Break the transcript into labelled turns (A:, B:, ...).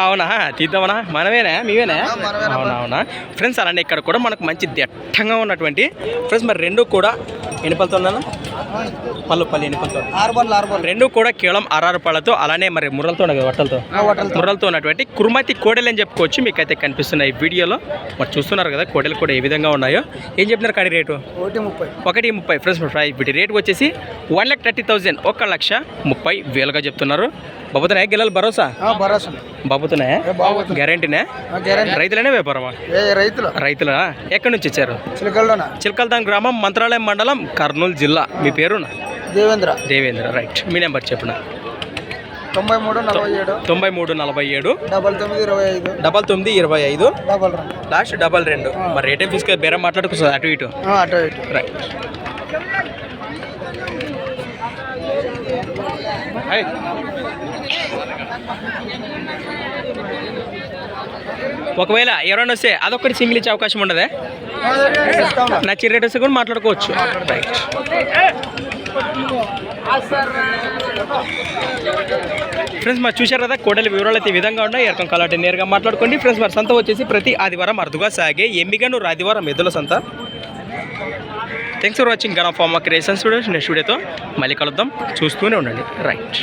A: అవునా? తీద్దామనా? మనమేనా? మేమేనా అవునా అవునా? ఫ్రెండ్స్ అలానే ఇక్కడ కూడా మనకు మంచి దట్టంగా ఉన్నటువంటి ఫ్రెండ్స్ మరి రెండు కూడా ఎన్ని పళ్ళతో పళ్ళు పళ్ళు ఎన్ని పళ్ళతో?
B: ఆరు బండ్లు ఆరు బండ్లు
A: రెండు కూడా కేవలం ఆర్ఆర్ పళ్ళతో అలానే మరి ముర్రలతో వట్టలతో? ముర్రలతో ఉన్నటువంటి కుర్మతి కోడలు అని చెప్పుకోవచ్చు మీకైతే కనిపిస్తున్నాయి ఈ వీడియోలో. మరి చూస్తున్నారు కదా కోడలు కూడా ఏ విధంగా ఉన్నాయో. ఏం చెప్తున్నారు కానీ రేటు?
B: ఒకటి ముప్పై.
A: ఒకటి ముప్పై. ఫ్రెండ్స్ వీటి రేట్ వచ్చేసి వన్ ల్యాక్ థర్టీ థౌజండ్ ఒక లక్ష ముప్పై వేలుగా చెప్తున్నారు. బాబుతున్నాయా గిల్లలు భరోసా?
B: భరోసా. బాగుతుంది
A: గ్యారంటీనే
B: గ్యారెంటీ
A: రైతులనే వ్యాపారమా?
B: రైతులు.
A: రైతులా? ఎక్కడి నుంచి వచ్చారు?
B: చిలకల్లోన?
A: చిలకల్దాం గ్రామం మంత్రాలయం మండలం కర్నూలు జిల్లా. మీ పేరు
B: దేవేంద్ర.
A: దేవేంద్ర రైట్. మీ నెంబర్ చెప్పిన?
B: తొంభై మూడు నలభై ఏడు
A: తొంభై మూడు నలభై ఏడు
B: డబల్ తొమ్మిది ఇరవై ఐదు.
A: డబల్ తొమ్మిది ఇరవై ఐదు.
B: డబల్
A: లాస్ట్ డబల్ రెండు. మరి రేట్ తీసుకొని బేరం మాట్లాడుకోవచ్చు అటు ఇటు.
B: అటు ఇటు.
A: రైట్. ఒకవేళ ఎవరైనా వస్తే అదొక్కటి సింగిల్ ఇచ్చే అవకాశం ఉండదే?
B: ఇస్తాం
A: రేట్ వస్తే కూడా మాట్లాడుకోవచ్చు. రైట్ ఫ్రెండ్స్ మరి చూశారు కదా కోడలి వివరాలు అయితే ఈ విధంగా ఉన్నాయి. ఎరకం కలాటి నేరుగా మాట్లాడుకోండి. ఫ్రెండ్స్ మరి సంత వచ్చేసి ప్రతి ఆదివారం అరుదుగా సాగే ఎమ్మిగాను ఆదివారం ఎద్దుల సంత. Thanks for watching gun pharma creations videos next వీడియోతో మళ్ళీ కలుద్దాం. చూస్తూనే ఉండండి. రైట్